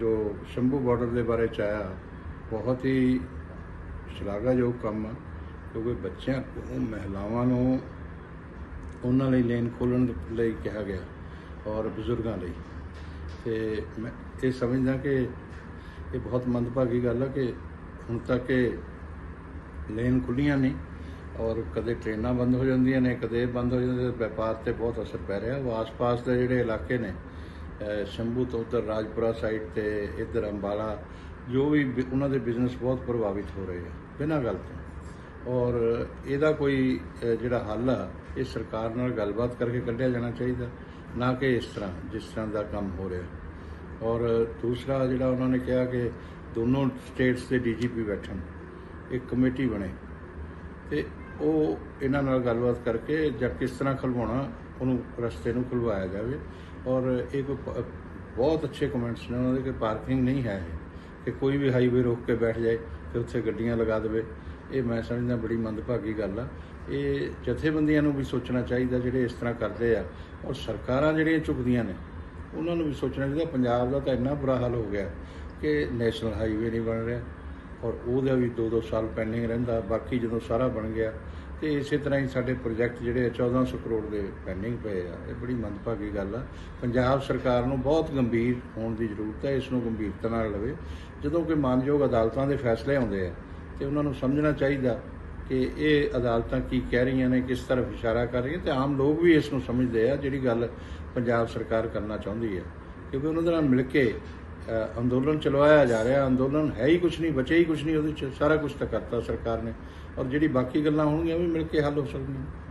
ਜੋ ਸ਼ੰਭੂ ਬਾਰਡਰ ਦੇ ਬਾਰੇ ਚ ਆਇਆ, ਬਹੁਤ ਹੀ ਸ਼ਲਾਘਾਯੋਗ ਕੰਮ ਆ, ਕਿਉਂਕਿ ਬੱਚਿਆਂ ਨੂੰ, ਮਹਿਲਾਵਾਂ ਨੂੰ ਉਹਨਾਂ ਲਈ ਲੇਨ ਖੋਲ੍ਹਣ ਲਈ ਕਿਹਾ ਗਿਆ, ਔਰ ਬਜ਼ੁਰਗਾਂ ਲਈ। ਤੇ ਮੈਂ ਇਹ ਸਮਝਦਾ ਕਿ ਇਹ ਬਹੁਤ ਮੰਦਭਾਗੀ ਗੱਲ ਆ ਕਿ ਹੁਣ ਤੱਕ ਇਹ ਲੇਨ ਖੁੱਲੀਆਂ ਨਹੀਂ, ਔਰ ਕਦੇ ਟ੍ਰੇਨਾਂ ਬੰਦ ਹੋ ਜਾਂਦੀਆਂ ਨੇ, ਕਦੇ ਇਹ ਬੰਦ ਹੋ ਜਾਂਦੇ ਤੇ ਵਪਾਰ ਤੇ ਬਹੁਤ ਅਸਰ ਪੈ ਰਿਹਾ। ਉਹ ਆਸ-ਪਾਸ ਦੇ ਜਿਹੜੇ ਇਲਾਕੇ ਨੇ ਸ਼ੰਭੂ ਤੋਂ ਉੱਧਰ ਰਾਜਪੁਰਾ ਸਾਈਡ ਤੇ ਇੱਧਰ ਅੰਬਾਲਾ, ਜੋ ਵੀ ਬਿ- ਉਹਨਾਂ ਦੇ ਬਿਜ਼ਨਸ ਬਹੁਤ ਪ੍ਰਭਾਵਿਤ ਹੋ ਰਹੇ ਆ, ਬਿਨਾਂ ਗੱਲ ਤੋਂ। ਔਰ ਇਹਦਾ ਕੋਈ ਜਿਹੜਾ ਹੱਲ ਆ, ਇਹ ਸਰਕਾਰ ਨਾਲ ਗੱਲਬਾਤ ਕਰਕੇ ਕੱਢਿਆ ਜਾਣਾ ਚਾਹੀਦਾ, ਨਾ ਕਿ ਇਸ ਤਰ੍ਹਾਂ, ਜਿਸ ਤਰ੍ਹਾਂ ਦਾ ਕੰਮ ਹੋ ਰਿਹਾ। ਔਰ ਦੂਸਰਾ ਜਿਹੜਾ ਉਹਨਾਂ ਨੇ ਕਿਹਾ ਕਿ ਦੋਨੋਂ ਸਟੇਟਸ ਦੇ ਡੀਜੀਪੀ ਬੈਠਣ, ਇੱਕ ਕਮੇਟੀ ਬਣੇ, ਤੇ ਉਹ ਇਹਨਾਂ ਨਾਲ ਗੱਲਬਾਤ ਕਰਕੇ ਜਾਂ ਕਿਸ ਤਰ੍ਹਾਂ ਖਲਵਾਉਣਾ ਉਹਨੂੰ ਰਸਤੇ ਨੂੰ ਖੁਲਵਾਇਆ ਜਾਵੇ। ਔਰ ਇਹ ਕੋਈ ਬਹੁਤ ਅੱਛੇ ਕਮੈਂਟਸ ਨੇ ਉਹਨਾਂ ਦੇ ਕਿ ਪਾਰਕਿੰਗ ਨਹੀਂ ਹੈ ਇਹ, ਕਿ ਕੋਈ ਵੀ ਹਾਈਵੇ ਰੋਕ ਕੇ ਬੈਠ ਜਾਏ ਤੇ ਉੱਥੇ ਗੱਡੀਆਂ ਲਗਾ ਦੇਵੇ। ਇਹ ਮੈਂ ਸਮਝਦਾ ਬੜੀ ਮੰਦਭਾਗੀ ਗੱਲ ਆ। ਇਹ ਜਥੇਬੰਦੀਆਂ ਨੂੰ ਵੀ ਸੋਚਣਾ ਚਾਹੀਦਾ ਜਿਹੜੇ ਇਸ ਤਰ੍ਹਾਂ ਕਰਦੇ ਆ। ਔਰ ਸਰਕਾਰਾਂ ਜਿਹੜੀਆਂ ਚੁੱਕਦੀਆਂ ਨੇ ਉਹਨਾਂ ਨੂੰ ਵੀ ਸੋਚਣਾ ਚਾਹੀਦਾ। ਪੰਜਾਬ ਦਾ ਤਾਂ ਇੰਨਾ ਬੁਰਾ ਹਾਲ ਹੋ ਗਿਆ ਕਿ ਨੈਸ਼ਨਲ ਹਾਈਵੇ ਨਹੀਂ ਬਣ ਰਿਹਾ। ਔਰ ਉਹਦਾ ਵੀ 2-2 ਸਾਲ ਪੈਂਡਿੰਗ ਰਹਿੰਦਾ, ਬਾਕੀ ਜਦੋਂ ਸਾਰਾ ਬਣ ਗਿਆ, ਤੇ ਇਸੇ ਤਰ੍ਹਾਂ ਹੀ ਸਾਡੇ ਪ੍ਰੋਜੈਕਟ ਜਿਹੜੇ ਆ 1400 ਕਰੋੜ ਦੇ ਪੈਂਡਿੰਗ ਪਏ ਆ। ਇਹ ਬੜੀ ਮੰਦਭਾਗੀ ਗੱਲ ਆ। ਪੰਜਾਬ ਸਰਕਾਰ ਨੂੰ ਬਹੁਤ ਗੰਭੀਰ ਹੋਣ ਦੀ ਜ਼ਰੂਰਤ ਹੈ, ਇਸ ਨੂੰ ਗੰਭੀਰਤਾ ਨਾਲ ਲਵੇ। ਜਦੋਂ ਕਿ ਮਾਨਯੋਗ ਅਦਾਲਤਾਂ ਦੇ ਫੈਸਲੇ ਆਉਂਦੇ ਆ, ਤੇ ਉਹਨਾਂ ਨੂੰ ਸਮਝਣਾ ਚਾਹੀਦਾ ਕਿ ਇਹ ਅਦਾਲਤਾਂ ਕੀ ਕਹਿ ਰਹੀਆਂ ਨੇ, ਕਿਸ ਤਰਫ ਇਸ਼ਾਰਾ ਕਰ ਰਹੀਆਂ ਤੇ ਆਮ ਲੋਕ ਵੀ ਇਸ ਨੂੰ ਸਮਝਦੇ ਆ, ਜਿਹੜੀ ਗੱਲ ਪੰਜਾਬ ਸਰਕਾਰ ਕਰਨਾ ਚਾਹੁੰਦੀ ਹੈ। ਕਿਉਂਕਿ ਉਹਨਾਂ ਦੇ ਨਾਲ ਮਿਲ ਕੇ ਅੰਦੋਲਨ ਚਲਵਾਇਆ ਜਾ ਰਿਹਾ, ਅੰਦੋਲਨ ਹੈ ਹੀ ਕੁਝ ਨਹੀਂ ਬਚੇ ਹੀ ਕੁਝ ਨਹੀਂ, ਉਹਦੇ ਚ ਸਾਰਾ ਕੁਝ ਤਾਂ ਕਰਤਾ ਸਰਕਾਰ ਨੇ। ਔਰ ਜਿਹੜੀ ਬਾਕੀ ਗੱਲਾਂ ਹੋਣਗੀਆਂ ਵੀ ਮਿਲ ਕੇ ਹੱਲ ਹੋ ਸਕਦੀਆਂ।